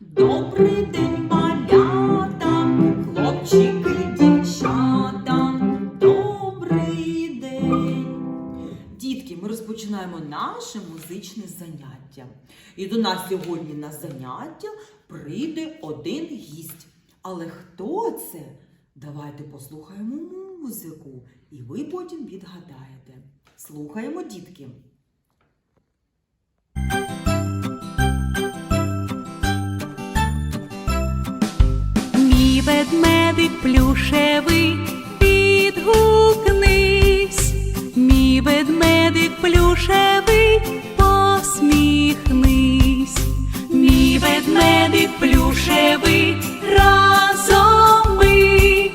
Добрий день, малята, хлопчики, дівчата, добрий день. Дітки, ми розпочинаємо наше музичне заняття. І до нас сьогодні на заняття прийде один гість. Але хто це? Давайте послухаємо музику, і ви потім відгадаєте. Слухаємо, дітки. Ведмедик плюшевий, підгукнись, мій ведмедик плюшевий, посміхнись, мій ведмедик плюшевий, разом ми,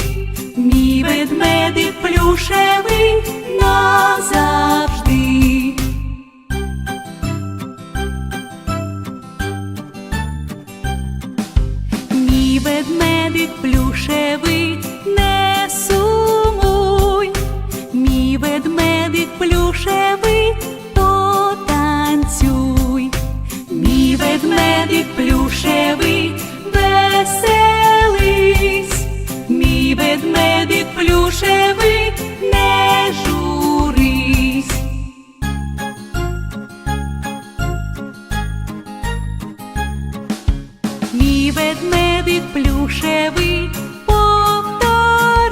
мій ведмедик плюшевий назавжди. Мій ведмедик плюшевий, повтори,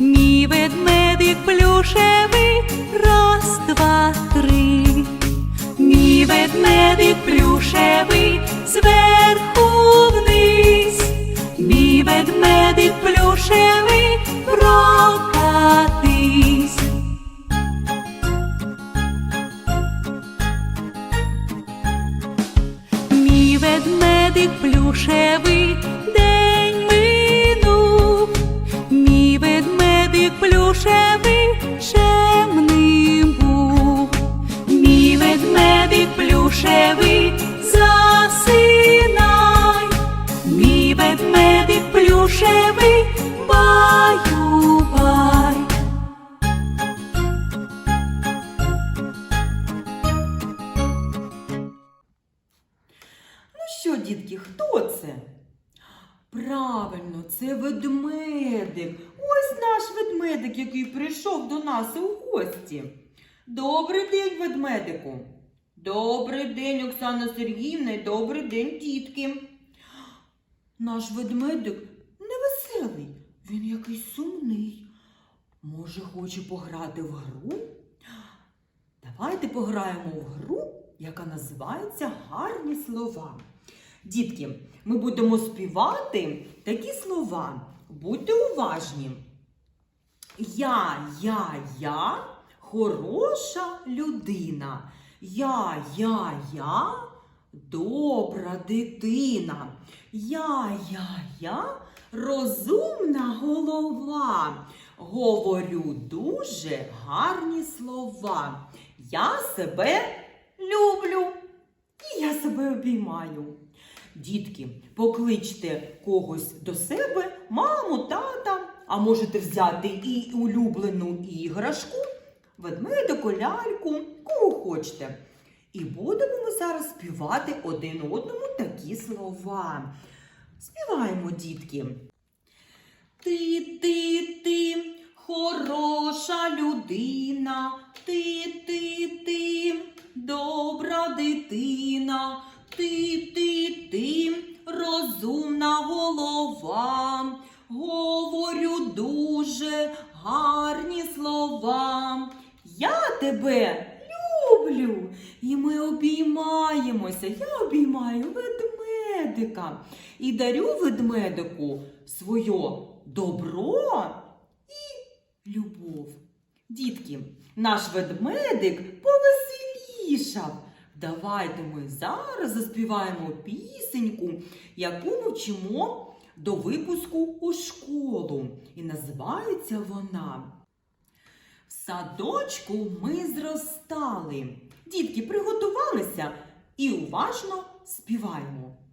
мій ведмедик плюшевий, раз, два, три, мій ведмедик плюшевий, зверху вниз, мій ведмедик плюшевий, прокатись. Ведмедик плюшевий день минув, мій ведмедик плюшевий чемним був, мій ведмедик плюшевий засинай, мій ведмедик плюшевий дітки, хто це? Правильно, це ведмедик. Ось наш ведмедик, який прийшов до нас у гості. Добрий день, ведмедику. Добрий день, Оксана Сергіївна, і добрий день, дітки. Наш ведмедик невеселий, він якийсь сумний. Може, хоче пограти в гру? Давайте пограємо в гру, яка називається Гарні слова. Дітки, ми будемо співати такі слова. Будьте уважні. Я, я, я хороша людина. Я, я, я добра дитина. Я, я, я розумна голова. Говорю дуже гарні слова. Я себе люблю і я себе обіймаю. Дітки, покличте когось до себе, маму, тата, а можете взяти і улюблену іграшку, ведмедику, ляльку, кого хочете. І будемо ми зараз співати один одному такі слова. Співаємо, дітки. Ти, ти, ти, хороша людина, ти, ти, ти, добра дитина, ти, ти, ти, розумна голова. Говорю дуже гарні слова. Я тебе люблю. І ми обіймаємося. Я обіймаю ведмедика і дарю ведмедику своє добро і любов. Дітки, наш ведмедик повеселішав. Давайте ми зараз заспіваємо пісеньку, яку ми вчимо до випуску у школу. І називається вона В садочку ми зростали. Дітки, приготувалися і уважно співаємо.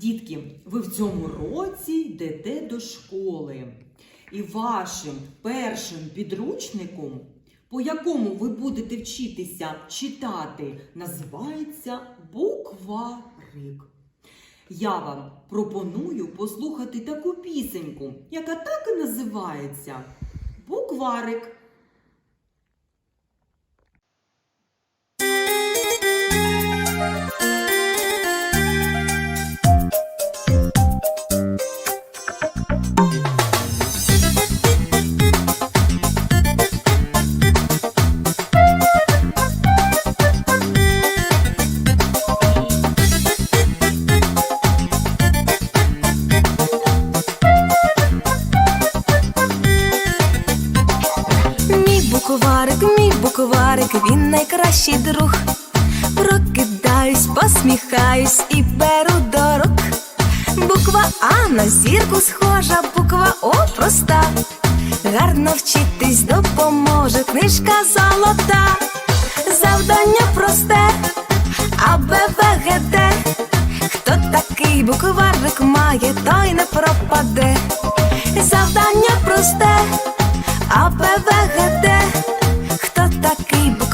Дітки, ви в цьому році йдете до школи. І вашим першим підручником, по якому ви будете вчитися читати, називається букварик. Я вам пропоную послухати таку пісеньку, яка так і називається Букварик. Найкращий друг. Прокидаюсь, посміхаюсь і беру до. Буква А на зірку схожа, буква О проста. Гарно вчитись допоможе книжка золота. Завдання просте, А, Б. Хто такий букварик має, той не пропаде. Завдання просте. А Б,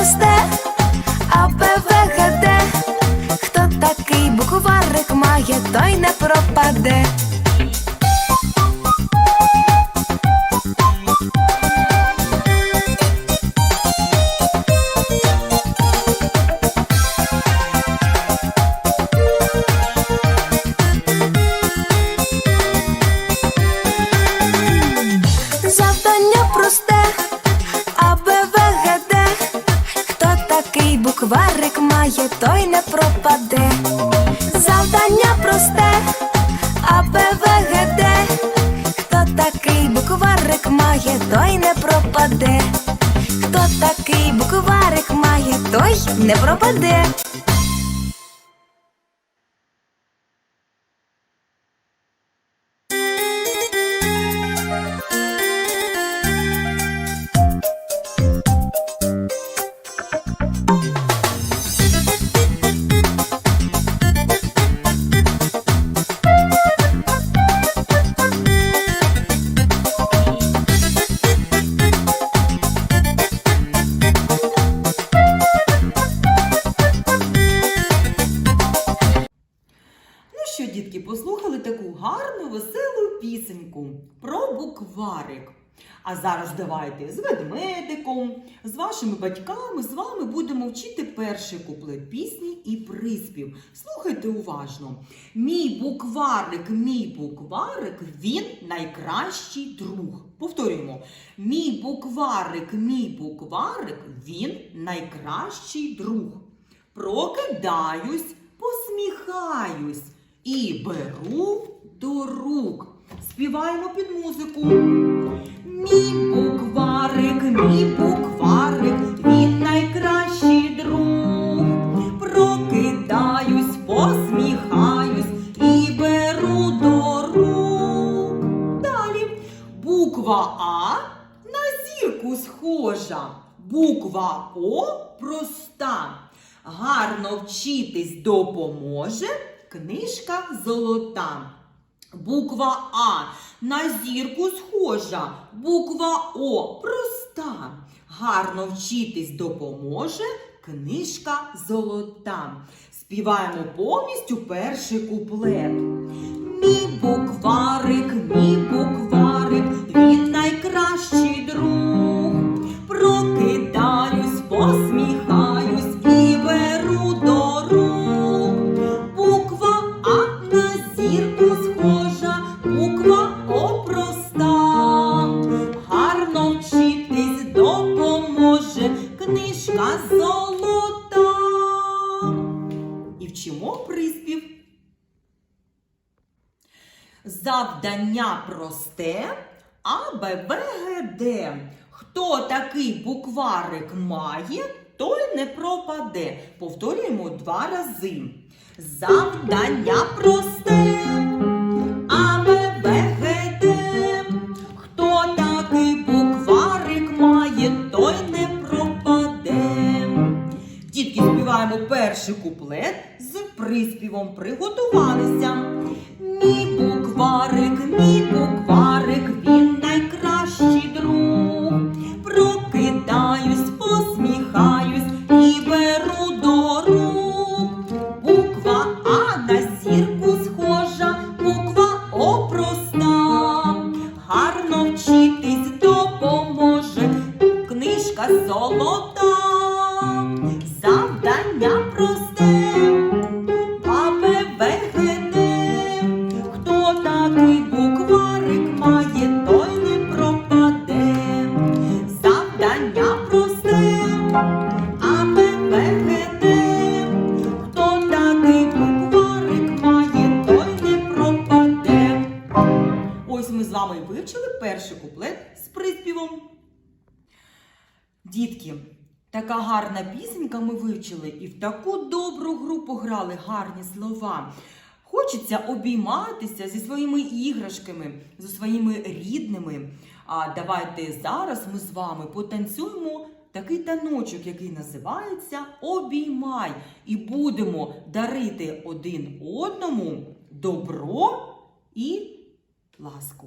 Просте, А, Б, В, Г, Д. Хто такий букварик має, той не пропаде. Має, той не пропаде. Завдання просте, А, Б, В, Г, Д. Хто такий букварик має, той не пропаде. Хто такий букварик має, той не пропаде. Давайте з ведмедиком, з вашими батьками, з вами будемо вчити перший куплет пісні і приспів. Слухайте уважно. Мій букварик, мій букварик, він найкращий друг. Повторюємо. Мій букварик, мій букварик, він найкращий друг. Прокидаюсь, посміхаюсь і беру до рук. Співаємо під музику. Мій букварик, мій букварик, він найкращий друг. Прокидаюсь, посміхаюсь і беру до рук. Далі буква А на зірку схожа. Буква О проста. Гарно вчитись допоможе книжка золота. Буква А на зірку схожа. Буква О проста. Гарно вчитись допоможе книжка золота. Співаємо повністю перший куплет. Мій букварик, мій букварик, він найкращий друг. вчимо приспів. Завдання просте А, Б, Хто такий букварик має, той не пропаде. Повторюємо два рази. Завдання просте. Перший куплет з приспівом. Приготувалися. Мій букварик, мій гарна пісенька ми вивчили і в таку добру гру пограли гарні слова. Хочеться обійматися зі своїми іграшками, зі своїми рідними. А давайте зараз ми з вами потанцюємо такий таночок, який називається Обіймай. І будемо дарити один одному добро і ласку.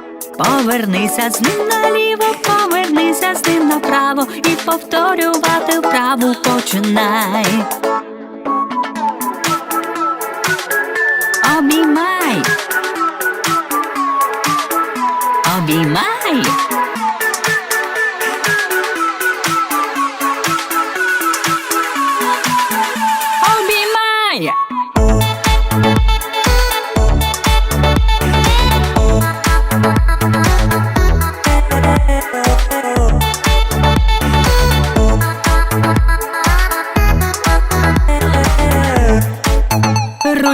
Повернися з ним наліво, повернися з ним направо і повторювати вправу починай.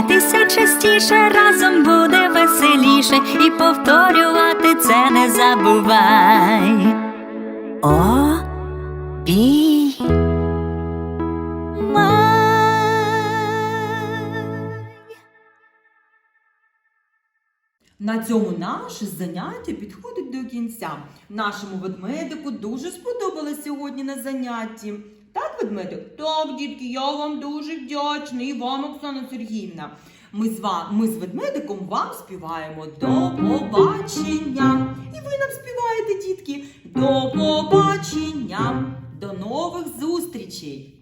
Обіймайтеся частіше, разом буде веселіше, і повторювати це не забувай. О, бій. На цьому наше заняття підходить до кінця. Нашому ведмедику дуже сподобалось сьогодні на занятті. Так, ведмедик? Так, дітки, я вам дуже вдячний. І вам, Оксана Сергіївна. Ми з, вам, ми з ведмедиком вам співаємо до побачення. І ви нам співаєте, дітки. До побачення, до нових зустрічей!